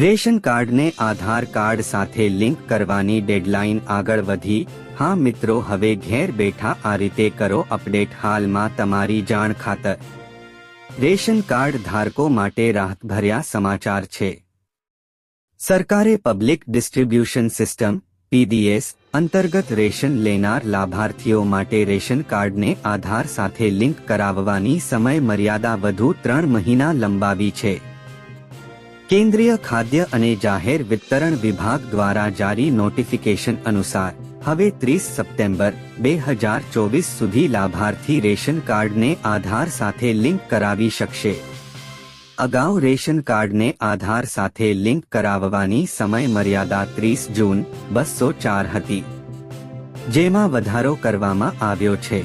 Ration કાર્ડને Aadhaar card સાથે link કરવાની ડેડલાઇન આગળ વધી. હા મિત્રો, હવે ઘેર બેઠા આ રીતે કરો અપડેટ હાલમાં તમારી જાણ ખાતર. રેશન કાર્ડ ધારકો માટે રાહતભર્યા સમાચાર છે. સરકારે પબ્લિક ડિસ્ટ્રીબ્યુશન સિસ્ટમ, પીડીએસ, અંતર્ગત રેશન લેનાર લાભાર્થીઓ માટે રેશન કાર્ડને આધાર સાથે લિંક કરાવવાની સમય મર્યાદા વધુ ત્રણ મહિના લંબાવી છે. કેન્દ્રીય ખાદ્ય અને જાહેર વિતરણ વિભાગ દ્વારા જારી નોટિફિકેશન અનુસાર, હવે ત્રીસ સપ્ટેમ્બર, બે હજાર ચોવીસ સુધી લાભાર્થી રેશન કાર્ડને આધાર સાથે લિંક કરાવી શકશે. અગાઉ રેશન કાર્ડને આધાર સાથે લિંક કરાવવાની સમય મર્યાદા ત્રીસ જૂન, બસો ચાર હતી. જેમાં વધારો કરવામાં આવ્યો છે.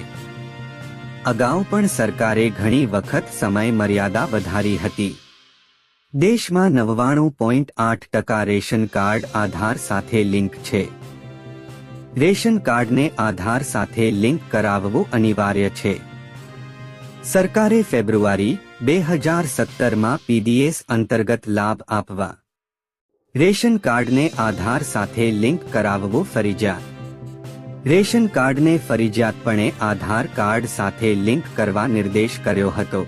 અગાઉ પણ સરકારે ઘણી વખત સમય મર્યાદા વધારી હતી. દેશમાં નવ્વાણું પોઈન્ટ આઠ ટકા રેશન કાર્ડ આધાર સાથે લિંક છે. રેશન કાર્ડને આધાર સાથે લિંક કરાવવું અનિવાર્ય છે. સરકારે ફેબ્રુઆરી બે હજાર સત્તરમાં પીડીએસ અંતર્ગત લાભ આપવા. રેશન કાર્ડને આધાર સાથે લિંક કરાવવું ફરજિયાત રેશન કાર્ડને ફરજિયાતપણે આધાર કાર્ડ સાથે લિંક કરવા નિર્દેશ કર્યો હતો.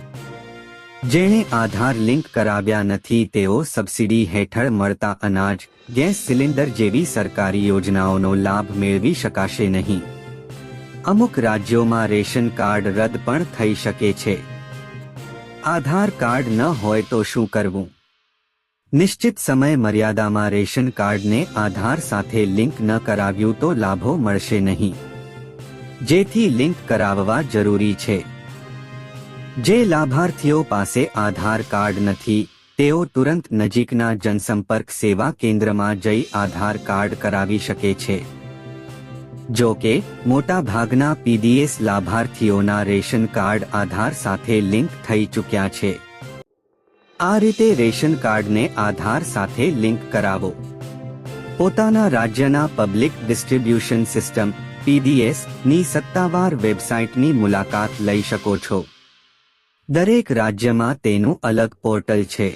જેણે આધાર લિંક કરાવ્યા નથી, તેઓ સબસિડી હેઠળ મળતા અનાજ, ગેસ સિલિન્ડર જેવી સરકારી યોજનાઓનો લાભ મેળવી શકાશે નહીં. અમુક રાજ્યોમાં રેશન કાર્ડ રદ પણ થઈ શકે છે. આધાર કાર્ડ ન હોય તો શું કરવું? નિશ્ચિત સમય મર્યાદામાં રેશન કાર્ડને આધાર સાથે લિંક ન કરાવ્યું તો લાભો મળશે નહીં. જેથી લિંક કરાવવા જરૂરી છે. જે લાભાર્થીઓ પાસે આધાર કાર્ડ નથી, તેઓ તુરંત નજીકના જનસંપર્ક સેવા કેન્દ્રમાં જઈ આધાર કાર્ડ કરાવી શકે છે. જો કે, મોટાભાગના પીડીએસ લાભાર્થીઓના રેશન કાર્ડ આધાર સાથે લિંક થઈ ચૂક્યા છે. આ રીતે રેશન કાર્ડને આધાર સાથે લિંક કરાવો. પોતાના રાજ્યના પબ્લિક ડિસ્ટ્રીબ્યુશન સિસ્ટમ, પીડીએસ, ની સત્તાવાર વેબસાઇટની મુલાકાત લઈ શકો છો. દરેક રાજ્યમાં તેનું અલગ પોર્ટલ છે.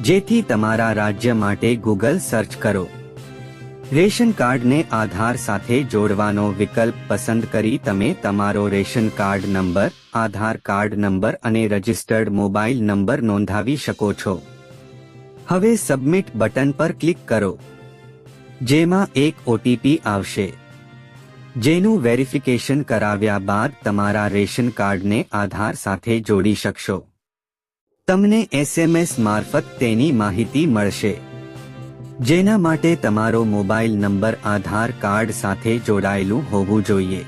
જેથી તમારા રાજ્ય માટે ગૂગલ સર્ચ કરો. રેશન કાર્ડને આધાર સાથે જોડવાનો વિકલ્પ પસંદ કરી તમે તમારો ration card number, Aadhaar card number અને રજિસ્ટર્ડ મોબાઈલ નંબર નોંધાવી શકો છો. હવે સબમિટ બટન પર ક્લિક કરો. જેમાં એક ઓટીપી આવશે. જેનું વેરિફિકેશન કરાવ્યા બાદ તમારા રેશન કાર્ડને આધાર સાથે જોડી શકશો. તમને એસએમએસ મારફત તેની માહિતી મળશે. જેના માટે તમારો મોબાઈલ નંબર, આધાર કાર્ડ સાથે જોડાયેલું હોવું જોઈએ.